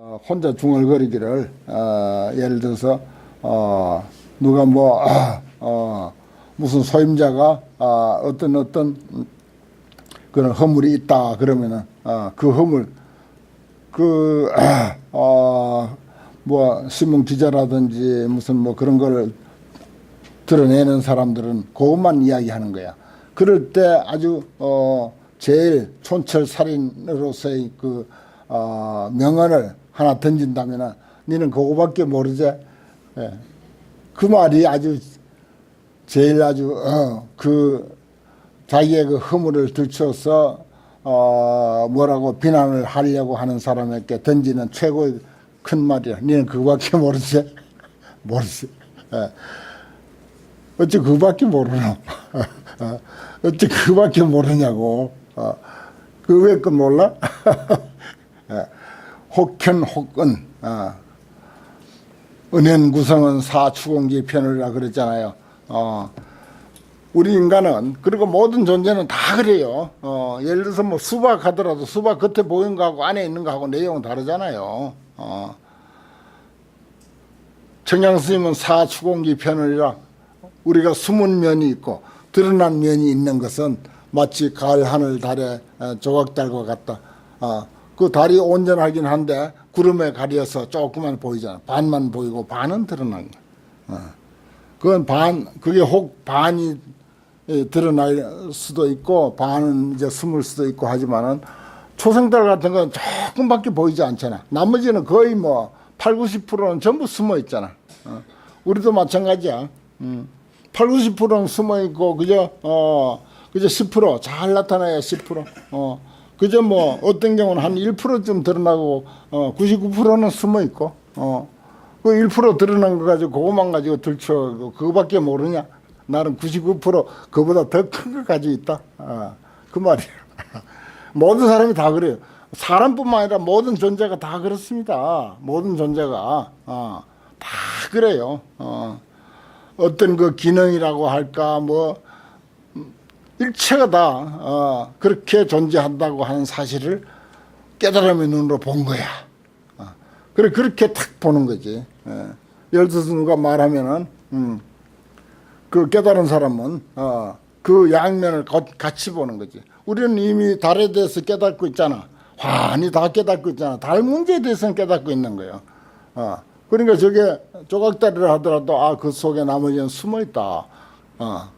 어, 혼자 중얼거리기를 어, 예를 들어서 어, 누가 뭐 아, 어, 무슨 소임자가 아, 어떤 어떤 음, 그런 허물이 있다 그러면은 어, 그 허물 그 아, 어, 뭐 신문 기자라든지 무슨 뭐 그런 걸 드러내는 사람들은 그것만 이야기하는 거야. 그럴 때 아주 어 제일 촌철 살인으로서의 그 어, 명언을 하나 던진다면은 니는 그거밖에 모르지. 예. 그 말이 아주 제일 아주 어, 그 자기의 그 허물을 들춰서 어 뭐라고 비난을 하려고 하는 사람에게 던지는 최고의 큰 말이야. 니는 그거밖에 모르지? 모르지. 예. 어찌 그거밖에 모르노? 어, 어찌 그거밖에 모르냐고. 어, 그왜 그 몰라? 예. 혹현 혹은 어, 은행 구성은 사추공기 편을이라 그랬잖아요. 어, 우리 인간은 그리고 모든 존재는 다 그래요. 어, 예를 들어서 뭐 수박 하더라도 수박 겉에 보이는 거하고 안에 있는 거하고 내용은 다르잖아요. 어. 청양 스님은 사추공기 편을이라 우리가 숨은 면이 있고 드러난 면이 있는 것은 마치 가을 하늘 달에 어, 조각달과 같다. 어, 그 달이 온전하긴 한데 구름에 가려서 조금만 보이잖아. 반만 보이고 반은 드러난 거. 어. 그건 반, 그게 혹 반이 예, 드러날 수도 있고 반은 이제 숨을 수도 있고 하지만은 초생달 같은 건 조금밖에 보이지 않잖아. 나머지는 거의 뭐 8, 90%는 전부 숨어 있잖아. 어. 우리도 마찬가지야. 음. 8, 90%는 숨어 있고 그저 어 그저 10%잘 나타나야 10%. 어. 그저 뭐 어떤 경우는 한 1%좀 드러나고 어 99%는 숨어 있고 어. 그1% 드러난 거 가지고 그것만 가지고 들춰 그거밖에 모르냐? 나는 99% 그보다 더 큰 거 가지고 있다. 아, 그 말이에요. 모든 사람이 다 그래요. 사람뿐만 아니라 모든 존재가 다 그렇습니다. 모든 존재가 아, 다 그래요. 어, 어떤 그 기능이라고 할까 뭐 음, 일체가 다 어, 그렇게 존재한다고 하는 사실을 깨달음의 눈으로 본 거야. 어, 그래 그렇게 탁 보는 거지. 예. 예를 들어서 누가 말하면은 음, 그 깨달은 사람은 어, 그 양면을 거- 같이 보는 거지. 우리는 이미 달에 대해서 깨닫고 있잖아. 환히 다 깨닫고 있잖아. 달 문제에 대해서는 깨닫고 있는 거예요. 어, 그러니까 저게 조각다리를 하더라도 아 그 속에 나머지는 숨어 있다. 어,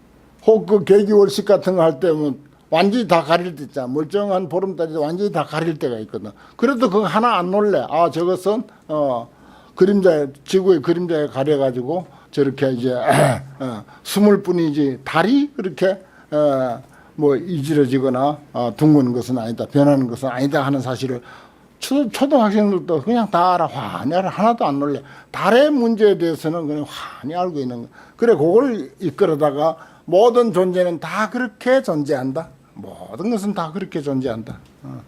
혹그 계기월식 같은 거 할 때면 완전히 다 가릴 때 있잖아. 멀쩡한 보름달이 완전히 다 가릴 때가 있거든. 그래도 그거 하나 안 놀래. 아 저것은 어, 그림자에 지구의 그림자에 가려가지고 저렇게 이제 어, 숨을 뿐이지 달이 그렇게 어, 뭐 이지러지거나 어, 둥근 것은 아니다 변하는 것은 아니다 하는 사실을 초, 초등학생들도 그냥 다 알아 환히 알아 하나도 안 놀래 달의 문제에 대해서는 그냥 환히 알고 있는 거 그래 그걸 이끌어다가 모든 존재는 다 그렇게 존재한다 모든 것은 다 그렇게 존재한다 어.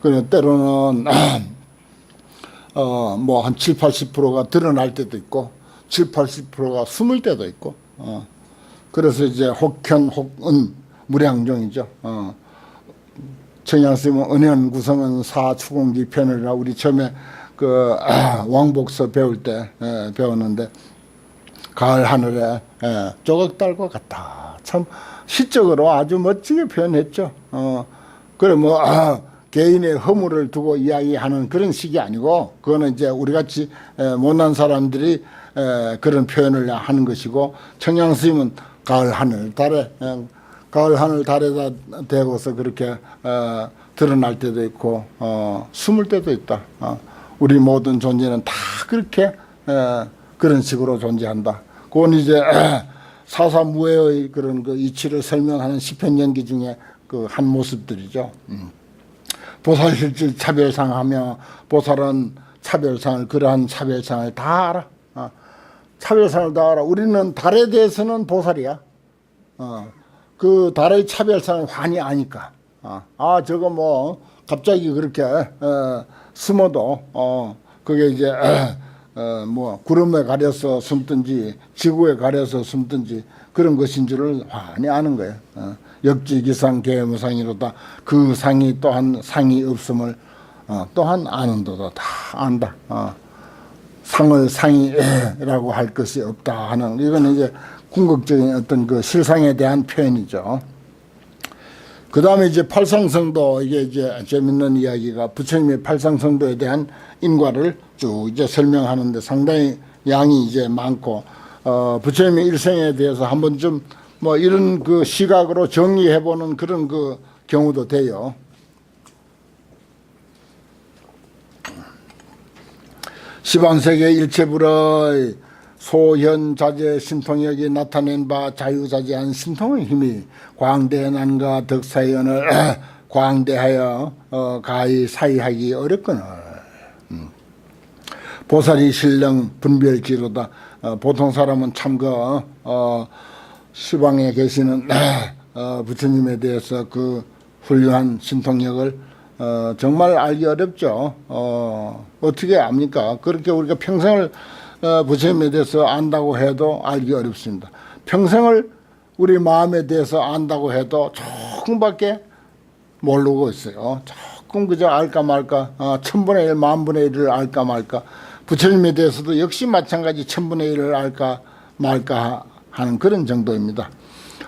그래 때로는 어, 뭐 한 7, 80%가 드러날 때도 있고 7, 80%가 숨을 때도 있고 어. 그래서 이제 혹현 혹은 무량종이죠. 어. 청양스님은 은현 구성은 사추공기 편이라 우리 처음에 그 아, 왕복서 배울 때 예, 배웠는데 가을 하늘에 예, 조각 달과 같다. 참 시적으로 아주 멋지게 표현했죠. 어, 그래 뭐 아, 개인의 허물을 두고 이야기하는 그런 식이 아니고 그거는 이제 우리 같이 에, 못난 사람들이 에, 그런 표현을 하는 것이고 청양 스님은 가을 하늘 달에 에, 가을 하늘 달에다 대고서 그렇게 어, 드러날 때도 있고 어, 숨을 때도 있다. 어, 우리 모든 존재는 다 그렇게 에, 그런 식으로 존재한다. 그건 이제 사사무해의 그런 그 이치를 설명하는 시편 연기 중에 그 한 모습들이죠. 음. 보살실질 차별상하며 보살은 차별상을 그러한 차별상을 다 알아. 어. 차별상을 다 알아. 우리는 달에 대해서는 보살이야. 어. 그 달의 차별상을 환히 아니까. 어. 아 저거 뭐 갑자기 그렇게 어, 숨어도 어 그게 이제 어, 뭐 구름에 가려서 숨든지 지구에 가려서 숨든지 그런 것인 줄을 환히 아는 거예요. 어. 역지기상 계무상이로다. 그 상이 또한 상이 없음을 어, 또한 아는도도 다 안다. 어. 상을 상이라고 할 것이 없다 하는 이건 이제 궁극적인 어떤 그 실상에 대한 표현이죠. 그 다음에 이제 팔상성도 이게 이제 재밌는 이야기가 부처님의 팔상성도에 대한 인과를 쭉 이제 설명하는데 상당히 양이 이제 많고 어 부처님의 일생에 대해서 한번 좀 뭐 이런 그 시각으로 정리해 보는 그런 그 경우도 돼요. 시방세계 일체불의 소현자재 신통력이 나타낸 바 자유자재한 신통의 힘이 광대난과 덕사연을 광대하여 어, 가히 사이하기 어렵거늘 음. 보살이 신령 분별지로다 어, 보통 사람은 참그 어, 시방에 계시는 어, 부처님에 대해서 그 훌륭한 신통력을 어, 정말 알기 어렵죠. 어, 어떻게 압니까? 그렇게 우리가 평생을 어, 부처님에 대해서 안다고 해도 알기 어렵습니다. 평생을 우리 마음에 대해서 안다고 해도 조금밖에 모르고 있어요. 조금 그저 알까 말까, 어, 천분의 일, 만분의 일을 알까 말까. 부처님에 대해서도 역시 마찬가지 천분의 일을 알까 말까 하는 그런 정도입니다.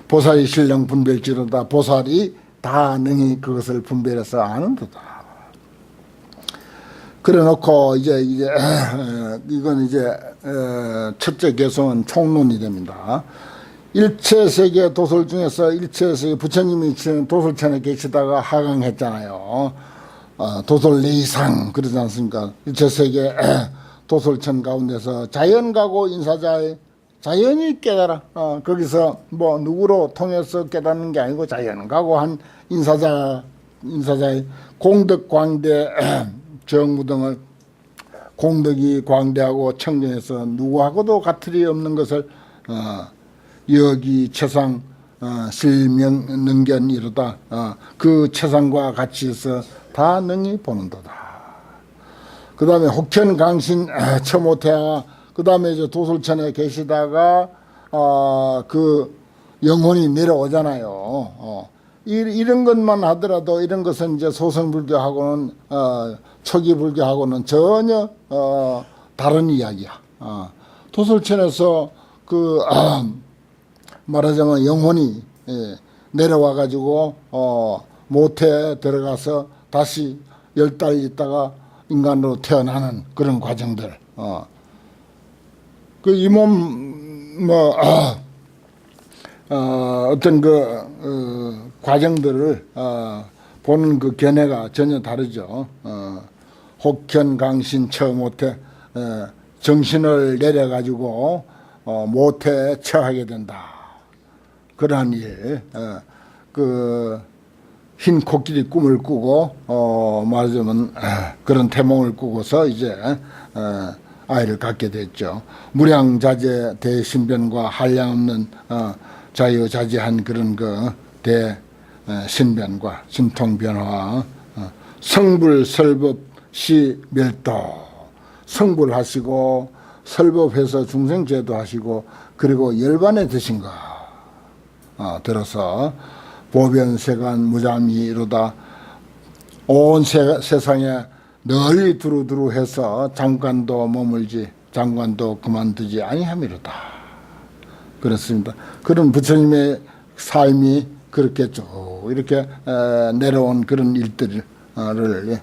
보살이 신령 분별지로다. 보살이 다 능히 그것을 분별해서 아는도다. 그래놓고 이제 이제 이건 이제 어, 첫째 개성은 총론이 됩니다. 일체 세계 도솔 중에서 일체 세계 부처님이 지금 도솔천에 계시다가 하강했잖아요. 어, 도솔 내이상 그러지 않습니까? 일체 세계 도솔천 가운데서 자연 가고 인사자의 자연이 깨달아. 어, 거기서 뭐 누구로 통해서 깨닫는 게 아니고 자연 가고 한 인사자 인사자의 공덕 광대 정무 등을 공덕이 광대하고 청정해서 누구하고도 같을이 없는 것을 어, 여기 최상 어, 실명 능견 이루다 어, 그 최상과 같이 해서 다 능히 보는도다. 그 다음에 혹현 강신 처모태하 그 다음에 이제 도솔천에 계시다가 어, 그 영혼이 내려오잖아요. 어. 이, 이런 것만 하더라도 이런 것은 이제 소성불교하고는 어, 초기 불교하고는 전혀 어, 다른 이야기야. 어. 도솔천에서 그 아, 말하자면 영혼이 예, 내려와 가지고 어, 모태에 들어가서 다시 열 달 있다가 인간으로 태어나는 그런 과정들. 어. 그 이 몸뭐 아, 어, 어떤 그 어, 과정들을 어, 보는 그 견해가 전혀 다르죠. 어, 혹현 강신 처 못해 어, 정신을 내려 가지고 어, 못해 처하게 된다. 그러한 일, 어, 그흰 코끼리 꿈을 꾸고 어, 말하자면 아, 그런 태몽을 꾸고서 이제 어, 아이를 갖게 됐죠. 무량자재 대신변과 한량없는 어, 자유자재한 그런 그대 어, 신변과 신통변화 어, 성불설법 시멸도 성불 하시고 설법해서 중생제도 하시고 그리고 열반에 드신가 어, 들어서 보변세간 무잠이로다 온 세, 세상에 널리 두루두루 해서 장관도 머물지 장관도 그만두지 아니함이로다. 그렇습니다. 그런 부처님의 삶이 그렇게 쭉 이렇게 에, 내려온 그런 일들을 예,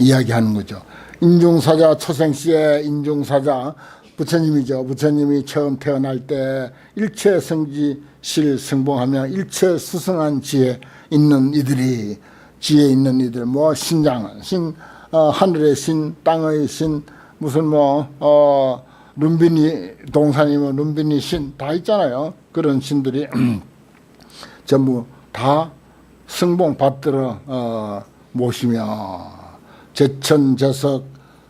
이야기하는 거죠. 인중사자 초생시의 인중사자 부처님이죠. 부처님이 처음 태어날 때 일체 성지실 성봉하며 일체 수승한 지혜 있는 이들이 지혜 있는 이들 뭐 신장 신 어, 하늘의 신 땅의 신 무슨 뭐 어 룸비니 동산이면 룸비니 신 다 있잖아요. 그런 신들이 전부 다 승봉 받들어 어, 모시며 제천제석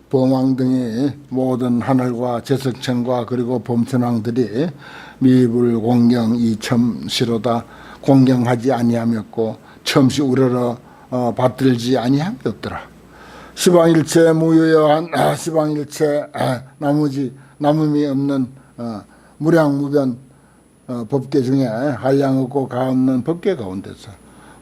범왕 등이 모든 하늘과 제석천과 그리고 범천왕들이 미불 공경 이첨시로다 공경하지 아니하였고 첨시 우러러 어, 받들지 아니함이 없더라. 시방일체 무유여한 아, 시방일체 아, 나무지 남음이 없는 어, 무량무변 어, 법계 중에 한량 없고 가 없는 법계 가운데서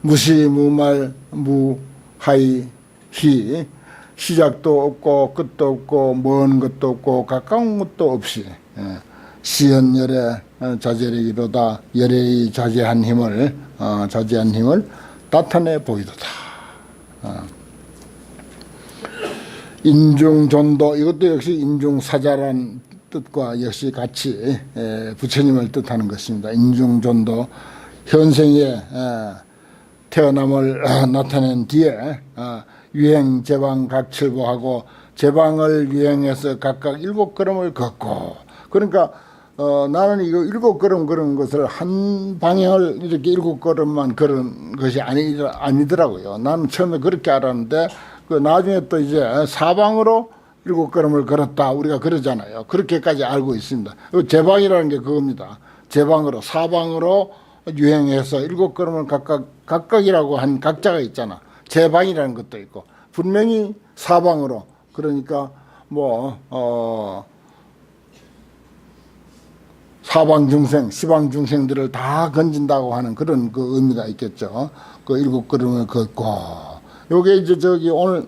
무시 무말 무하이 희 시작도 없고 끝도 없고 먼 것도 없고 가까운 것도 없이 예, 시연열의 어, 자제력이로다 열의 자제한 힘을 어, 자제한 힘을 나타내 보이도다. 어. 인중전도 이것도 역시 인중사자란 뜻과 역시 같이 에, 부처님을 뜻하는 것입니다. 인중전도 현생에 에, 태어남을 어, 나타낸 뒤에 어, 유행 제방 각 칠보하고 제방을 유행해서 각각 일곱 걸음을 걷고 그러니까 어, 나는 이거 일곱 걸음 걸은 것을 한 방향을 이렇게 일곱 걸음만 걸은 것이 아니, 아니더라고요. 나는 처음에 그렇게 알았는데 그 나중에 또 이제 사방으로 일곱 걸음을 걸었다 우리가 그러잖아요. 그렇게까지 알고 있습니다. 그 제방이라는 게 그겁니다. 제방으로 사방으로 유행해서 일곱 걸음을 각각 각각이라고 한 각자가 있잖아. 제방이라는 것도 있고 분명히 사방으로 그러니까 뭐 어. 사방 중생, 시방 중생들을 다 건진다고 하는 그런 그 의미가 있겠죠. 그 일곱 걸음을 걷고 요게 이제 저기 오늘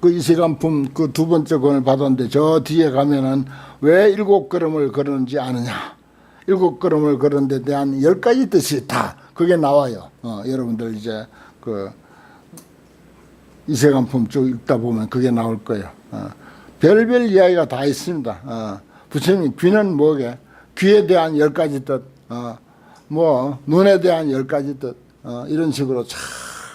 그 이시간품 그 두 번째 권을 받았는데 저 뒤에 가면은 왜 일곱 걸음을 걸었는지 아느냐. 일곱 걸음을 걸은 데 대한 열 가지 뜻이 있다. 그게 나와요. 어, 여러분들 이제 그 이세간품 쭉 읽다 보면 그게 나올 거예요. 어, 별별 이야기가 다 있습니다. 어, 부처님 귀는 뭐게? 귀에 대한 열 가지 뜻, 어, 뭐 눈에 대한 열 가지 뜻, 어, 이런 식으로 참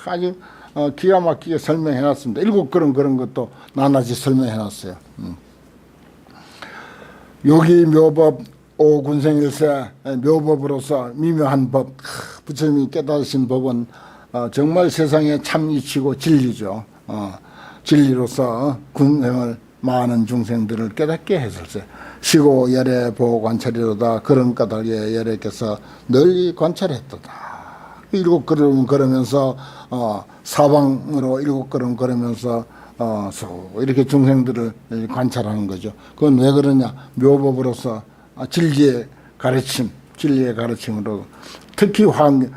아주 어, 기가 막히게 설명해 놨습니다. 일곱 그런 그런 것도 나나지 설명해 놨어요. 음. 요기 묘법 오군생일세 묘법으로서 미묘한 법 크, 부처님이 깨달으신 법은 어, 정말 세상에 참 이치고 진리죠. 어, 진리로서 군생을 많은 중생들을 깨닫게 했을세. 시고 열애 보호 관찰이로다 그런 까닭에 열애께서 널리 관찰했도다. 일곱 걸음 걸으면서 어, 사방으로 일곱 걸음 걸으면서 어, 수 이렇게 중생들을 관찰하는 거죠. 그건 왜 그러냐? 묘법으로서 아, 진리의 가르침, 진리의 가르침으로 특히 환,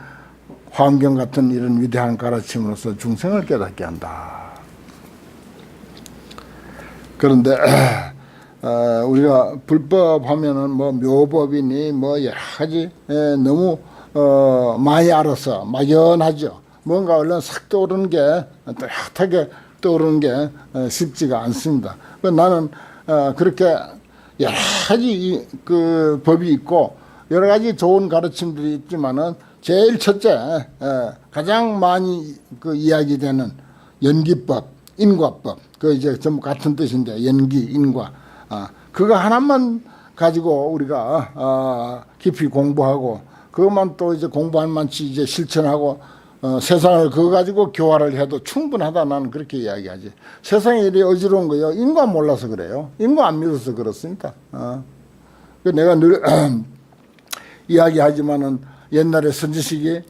환경 같은 이런 위대한 가르침으로서 중생을 깨닫게 한다. 그런데 어, 우리가 불법 하면은 뭐 묘법이니 뭐 여러 가지 에, 너무 어, 많이 알아서 막연하죠. 뭔가 얼른 싹 떠오르는 게 또렷하게 떠오르는 게 어, 쉽지가 않습니다. 그 나는 어, 그렇게 여러 가지 이, 그 법이 있고 여러 가지 좋은 가르침들이 있지만은 제일 첫째 에, 가장 많이 그 이야기되는 연기법, 인과법 그 이제 전부 같은 뜻인데 연기, 인과 아, 그거 하나만 가지고 우리가 아, 깊이 공부하고 그것만 또 이제 공부할 만치 이제 실천하고 어, 세상을 그거 가지고 교화를 해도 충분하다 나는 그렇게 이야기하지. 세상이 이리 어지러운 거요. 인과 몰라서 그래요. 인과 안 믿어서 그렇습니다. 어. 그 내가 늘 이야기하지만은 옛날에 선지식이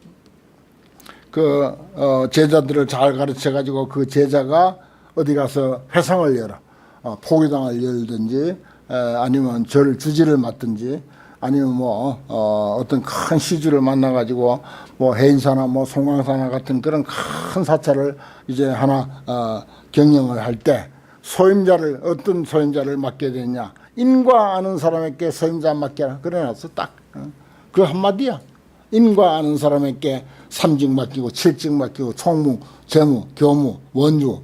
그 어, 제자들을 잘 가르쳐 가지고 그 제자가 어디 가서 회상을 열어. 어, 포기당을 열든지 에, 아니면 절 주지를 맡든지 아니면 뭐 어, 어떤 큰 시주를 만나 가지고 뭐 해인사나 뭐 송광사나 같은 그런 큰 사찰을 이제 하나 어, 경영을 할 때 소임자를 어떤 소임자를 맡게 되냐. 인과 아는 사람에게 소임자 맡겨라. 그래놨어 딱그 어. 한마디야 인과 아는 사람에게 삼직 맡기고 칠직 맡기고 총무 재무 교무 원주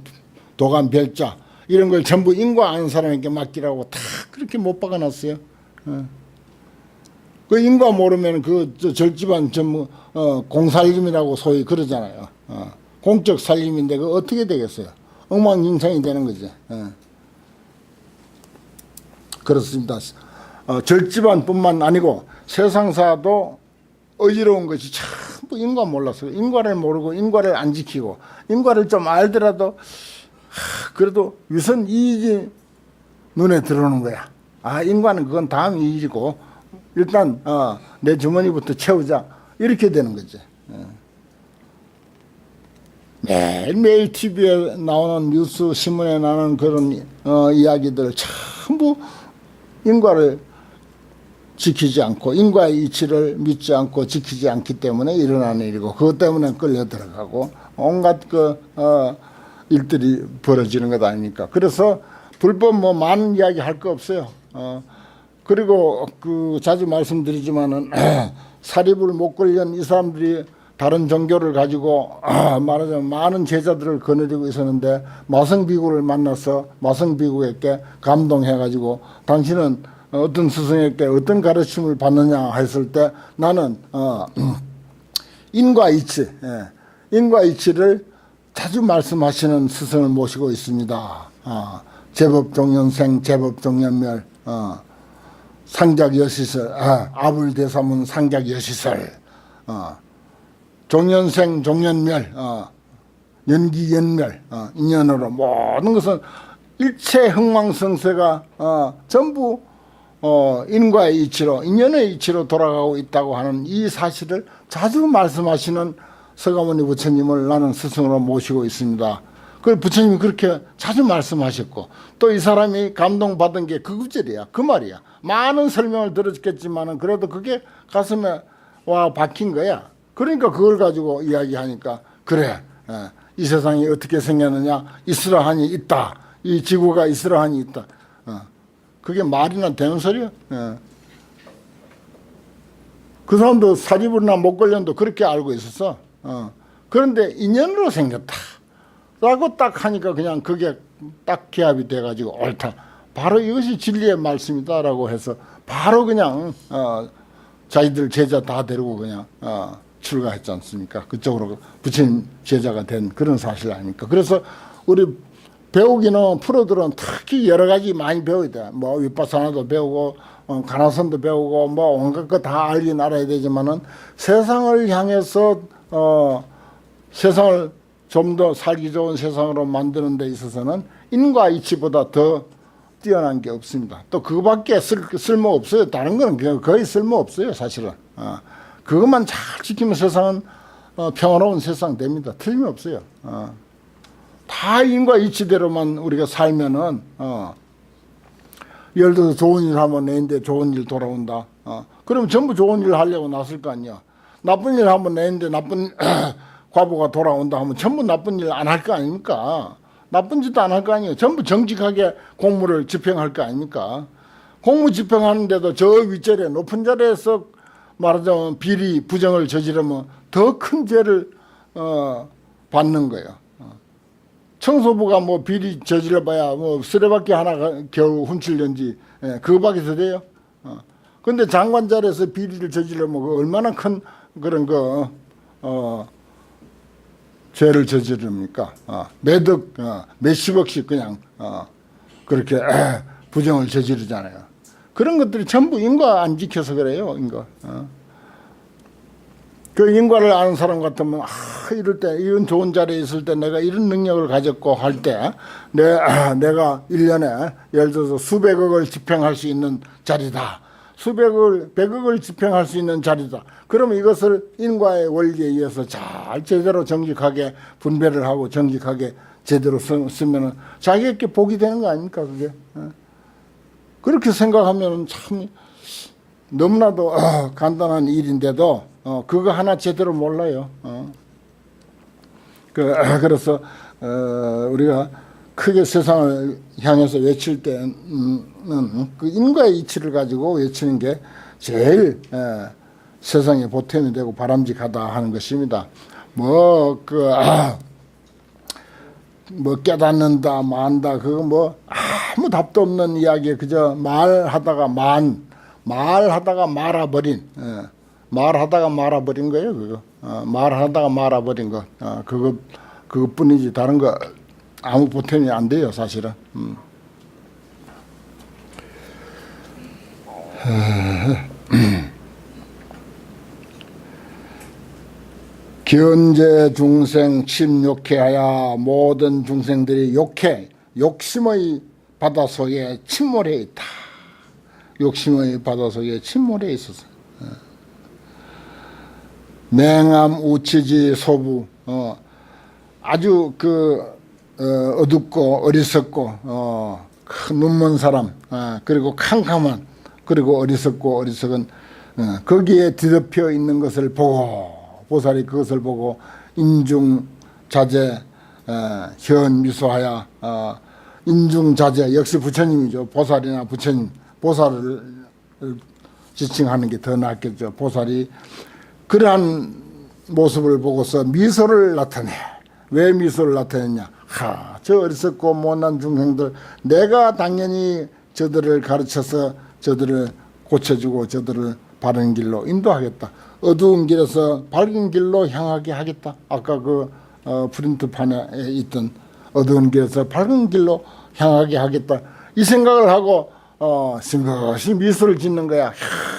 도감 별자 이런 걸 전부 인과 아는 사람에게 맡기라고 다 그렇게 못 박아놨어요. 어. 그 인과 모르면 그 절집안 전부 어, 공살림이라고 소위 그러잖아요. 어. 공적 살림인데 그 어떻게 되겠어요? 엉망진창이 되는 거지. 어. 그렇습니다. 어, 절집안뿐만 아니고 세상사도 어지러운 것이 전부 인과 몰라서 인과를 모르고 인과를 안 지키고 인과를 좀 알더라도 하, 그래도 유선 이익이 눈에 들어오는 거야. 아 인과는 그건 다음 이익이고 일단 어, 내 주머니부터 채우자 이렇게 되는 거지. 어. 매일매일 TV에 나오는 뉴스 신문에 나오는 그런 어, 이야기들 전부 인과를 지키지 않고 인과의 이치를 믿지 않고 지키지 않기 때문에 일어나는 일이고 그것 때문에 끌려 들어가고 온갖 그 어, 일들이 벌어지는 것 아닙니까? 그래서 불법 뭐 많은 이야기 할 거 없어요. 어, 그리고 그 자주 말씀드리지만은 사립을 못 걸린 이 사람들이 다른 종교를 가지고 말하자면 많은 제자들을 거느리고 있었는데 마성비구를 만나서 마성비구에게 감동해가지고 당신은 어떤 스승에게 어떤 가르침을 받느냐 했을 때 나는 어, 인과 이치, 예, 인과 이치를 자주 말씀하시는 스승을 모시고 있습니다. 어, 제법 종년생, 제법 종년멸, 어, 상작 여시설, 아, 아불대사문 상작 여시설, 어, 종년생, 종년멸, 어, 연기 연멸, 어, 인연으로 모든 것은 일체 흥망성쇠가 어, 전부 어, 인과의 이치로, 인연의 이치로 돌아가고 있다고 하는 이 사실을 자주 말씀하시는 서가모니 부처님을 나는 스승으로 모시고 있습니다. 그 부처님이 그렇게 자주 말씀하셨고 또 이 사람이 감동받은 게 그 구절이야. 그 말이야. 많은 설명을 들었겠지만은 그래도 그게 가슴에 와 박힌 거야. 그러니까 그걸 가지고 이야기하니까 그래. 예, 이 세상이 어떻게 생겼느냐? 이스라한이 있다. 이 지구가 이스라한이 있다. 어, 그게 말이나 되는 소리야? 예. 그 사람도 사리불이나 목걸련도 그렇게 알고 있었어. 어. 그런데 인연으로 생겼다. 라고 딱 하니까 그냥 그게 딱 기합이 돼가지고 옳다. 바로 이것이 진리의 말씀이다라고 해서 바로 그냥 어, 자기들 제자 다 데리고 그냥 어, 출가했지 않습니까? 그쪽으로 부처님 제자가 된 그런 사실 아닙니까? 그래서 우리 배우기는 프로들은 특히 여러 가지 많이 배워야 돼. 뭐 윗바사나도 배우고 어, 가나선도 배우고 뭐 온갖 거 다 알긴 알아야 되지만은 세상을 향해서 어, 세상을 좀 더 살기 좋은 세상으로 만드는 데 있어서는 인과 이치보다 더 뛰어난 게 없습니다. 또 그거밖에 쓸, 쓸모 없어요. 다른 거는 거의 쓸모 없어요, 사실은. 어, 그것만 잘 지키면 세상은 어, 평화로운 세상 됩니다. 틀림없어요. 어. 다 인과 이치대로만 우리가 살면은 어, 예를 들어서 좋은 일 하면 내인데 좋은 일 돌아온다. 어, 그러면 전부 좋은 일 하려고 났을 거 아니야. 나쁜 일 하면 내인데 나쁜 과보가 돌아온다 하면 전부 나쁜 일 안 할 거 아닙니까? 나쁜 짓도 안 할 거 아니에요. 전부 정직하게 공무를 집행할 거 아닙니까? 공무 집행하는데도 저 윗자리에 높은 자리에서 말하자면 비리 부정을 저지르면 더 큰 죄를 어, 받는 거예요. 어. 청소부가 뭐 비리 저질러봐야 뭐 쓰레받기 하나가 겨우 훔칠련지 예, 그거밖에 더 돼요. 어. 근데 장관 자리에서 비리를 저질러면 그 얼마나 큰 그런 거 어, 죄를 저지릅니까? 어, 매덕 어, 몇십억씩 그냥 어, 그렇게 부정을 저지르잖아요. 그런 것들이 전부 인과 안 지켜서 그래요, 인과. 어. 그 인과를 아는 사람 같으면 아 이럴 때 이런 좋은 자리에 있을 때 내가 이런 능력을 가졌고 할 때 내, 아, 내가 일년에 예를 들어서 수백억을 집행할 수 있는 자리다. 수백을 백억을 집행할 수 있는 자리다. 그러면 이것을 인과의 원리에 의해서 잘 제대로 정직하게 분배를 하고 정직하게 제대로 쓰, 쓰면은 자기에게 복이 되는 거 아닙니까 그게? 어? 그렇게 생각하면 참 너무나도 어, 간단한 일인데도 어, 그거 하나 제대로 몰라요. 어. 그, 그래서 어, 우리가 크게 세상을 향해서 외칠 때는 그 인과의 이치를 가지고 외치는 게 제일 에, 세상에 보탬이 되고 바람직하다 하는 것입니다. 뭐 그 아, 뭐 깨닫는다, 만다, 그거 뭐 아무 답도 없는 이야기에 그저 말하다가 만, 말하다가 말아버린, 예, 말하다가 말아버린 거예요, 그거. 어, 말하다가 말아버린 거, 어, 그거, 그것뿐이지 다른 거 아무 보탬이 안 돼요, 사실은. 음. 견제 중생 침욕해 하야 모든 중생들이 욕해 욕심의 바다 속에 침몰해 있다. 욕심의 바다 속에 침몰해 있어서 어. 맹암 우치지 소부 어, 아주 그 어, 어둡고 어리석고 어, 큰 눈먼 사람 어, 그리고 캄캄한 그리고 어리석고 어리석은 어, 거기에 뒤덮여 있는 것을 보고 보살이 그것을 보고 인중 자제 에, 현미수하야 어, 인중자재 역시 부처님이죠. 보살이나 부처님 보살을 지칭하는 게 더 낫겠죠. 보살이 그러한 모습을 보고서 미소를 나타내 왜 미소를 나타냈냐 하, 저 어리석고 못난 중생들 내가 당연히 저들을 가르쳐서 저들을 고쳐주고 저들을 바른 길로 인도하겠다. 어두운 길에서 밝은 길로 향하게 하겠다. 아까 그 어, 프린트판에 있던 어두운 길에서 밝은 길로 향하게 하겠다. 이 생각을 하고 어, 심각이 미소를 짓는 거야.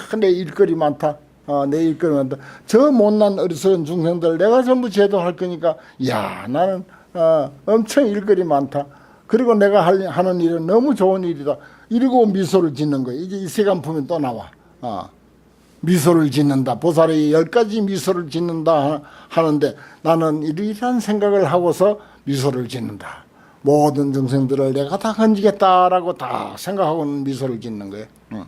하, 내 일거리 많다. 어, 내 많다. 저 못난 어리석은 중생들 내가 전부 제도할 거니까 야 나는 어, 엄청 일거리 많다. 그리고 내가 할, 하는 일은 너무 좋은 일이다. 이러고 미소를 짓는 거예요. 이제 이 세간품이 또 나와. 어. 미소를 짓는다. 보살이 열 가지 미소를 짓는다 하- 하는데 나는 이러한 생각을 하고서 미소를 짓는다. 모든 정생들을 내가 다 건지겠다라고 다 생각하고는 미소를 짓는 거예요. 응.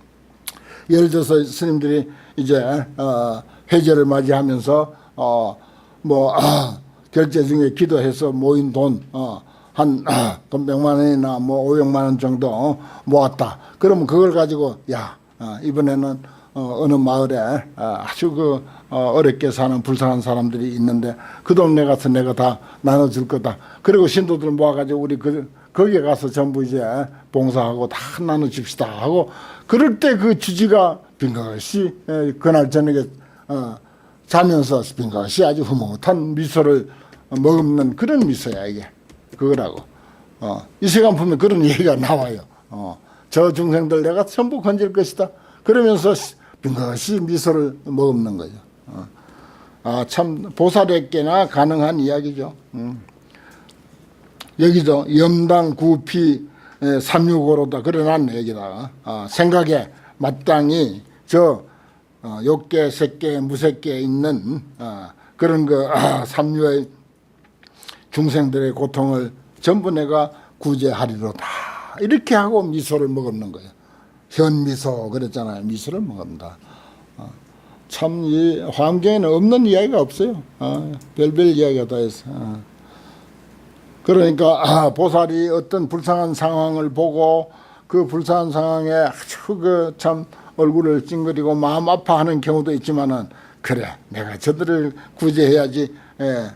예를 들어서 스님들이 이제 어, 회제를 맞이하면서 어뭐 결제 중에 기도해서 모인 돈 어, 한 아, 그 백만 원이나 뭐 오백만 원 정도 어, 모았다. 그러면 그걸 가지고 야 어, 이번에는 어, 어느 마을에 어, 아주 그 어, 어렵게 사는 불쌍한 사람들이 있는데 그 동네 가서 내가 다 나눠줄 거다. 그리고 신도들 모아가지고 우리 그 거기에 가서 전부 이제 봉사하고 다 나눠줍시다 하고 그럴 때 그 주지가 빙가시 그날 저녁에 어, 자면서 빙가시 아주 흐뭇한 미소를 머금는 그런 미소야 이게 그거라고. 어, 이 시간 보면 그런 얘기가 나와요. 어, 저 중생들 내가 전부 건질 것이다. 그러면서 빙긋이 미소를 머금는 거죠. 어. 아, 참 보살에게나 가능한 이야기죠. 음. 여기도 염당 구피 365로다 그러난 얘기다. 아, 생각에 마땅히 저 어, 욕계, 색계, 무색계 있는 아, 그런 그 아, 삼류의 중생들의 고통을 전부 내가 구제하리로다. 이렇게 하고 미소를 먹었는 거예요. 현미소 그랬잖아요. 미소를 먹는다. 어, 참이 환경에는 없는 이야기가 없어요. 어, 별별 이야기가 다 있어. 어. 그러니까 아, 보살이 어떤 불쌍한 상황을 보고 그 불쌍한 상황에 아주 그참 얼굴을 찡그리고 마음 아파하는 경우도 있지만은 그래 내가 저들을 구제해야지. 예.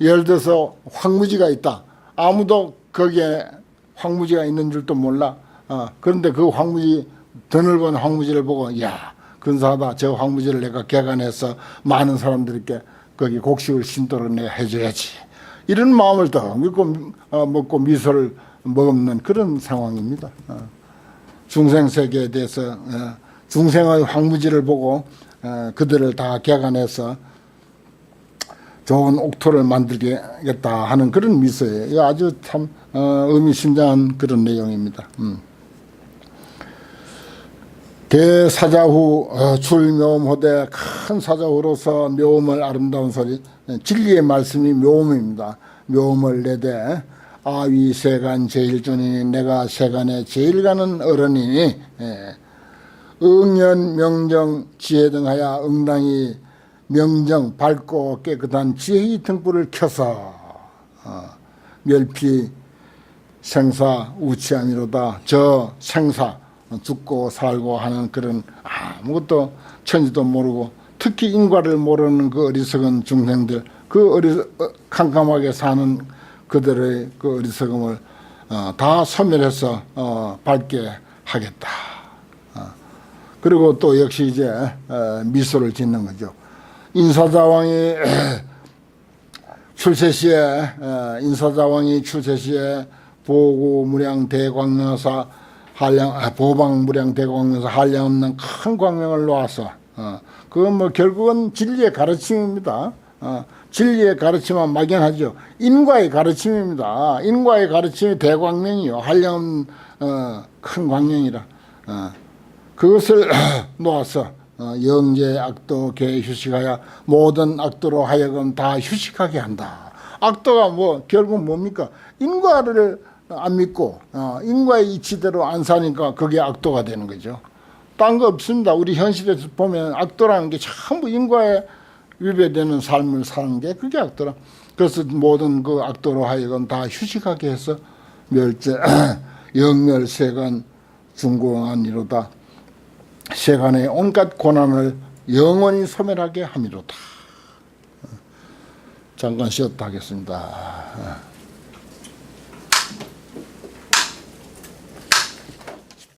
예를 들어서 황무지가 있다. 아무도 거기에 황무지가 있는 줄도 몰라. 어, 그런데 그 황무지 드넓은 황무지를 보고 야 근사하다. 저 황무지를 내가 개간해서 많은 사람들에게 거기 곡식을 신도를 내가 해줘야지. 이런 마음을 더 믿고 어, 먹고 미소를 머금는 그런 상황입니다. 어. 중생 세계에 대해서 어, 중생의 황무지를 보고 어, 그들을 다 개간해서 좋은 옥토를 만들겠다 하는 그런 미소예요. 아주 참 어, 의미심장한 그런 내용입니다. 음. 대사자후 어, 출묘음호대 큰 사자후로서 묘음을 아름다운 소리 진리의 말씀이 묘음입니다. 묘음을 내되 아위 세간 제일존이니 내가 세간에 제일 가는 어른이니 예. 응연 명정 지혜 등하여 응당이 명정 밝고 깨끗한 지혜의 등불을 켜서 어, 멸피 생사 우치함이로다 저 생사 죽고 살고 하는 그런 아무것도 천지도 모르고 특히 인과를 모르는 그 어리석은 중생들 그 어리 어, 캄캄하게 사는 그들의 그 어리석음을 어, 다 소멸해서 어, 밝게 하겠다. 어. 그리고 또 역시 이제 어, 미소를 짓는 거죠. 인사자왕이 출세 시에 어, 인사자왕이 출세 시에 보고 무량 대광명사 한량 아, 보방 무량 대광명사 한량 없는 큰 광명을 놓아서 어, 그건 뭐 결국은 진리의 가르침입니다. 어, 진리의 가르침은 막연하죠. 인과의 가르침입니다. 인과의 가르침이 대광명이요. 한량 큰 광명이라 어, 그것을 놓아서 어, 영재 악도 개 휴식하여 모든 악도로 하여금 다 휴식하게 한다. 악도가 뭐 결국 뭡니까? 인과를 안 믿고 어, 인과의 이치대로 안 사니까 그게 악도가 되는 거죠. 딴 거 없습니다. 우리 현실에서 보면 악도라는 게 전부 인과에 위배되는 삶을 사는 게 그게 악도라. 그래서 모든 그 악도로 하여금 다 휴식하게 해서 멸제 영멸세간 중공한 이로다 세간의 온갖 고난을 영원히 소멸하게 함이로다. 잠깐 쉬었다 하겠습니다.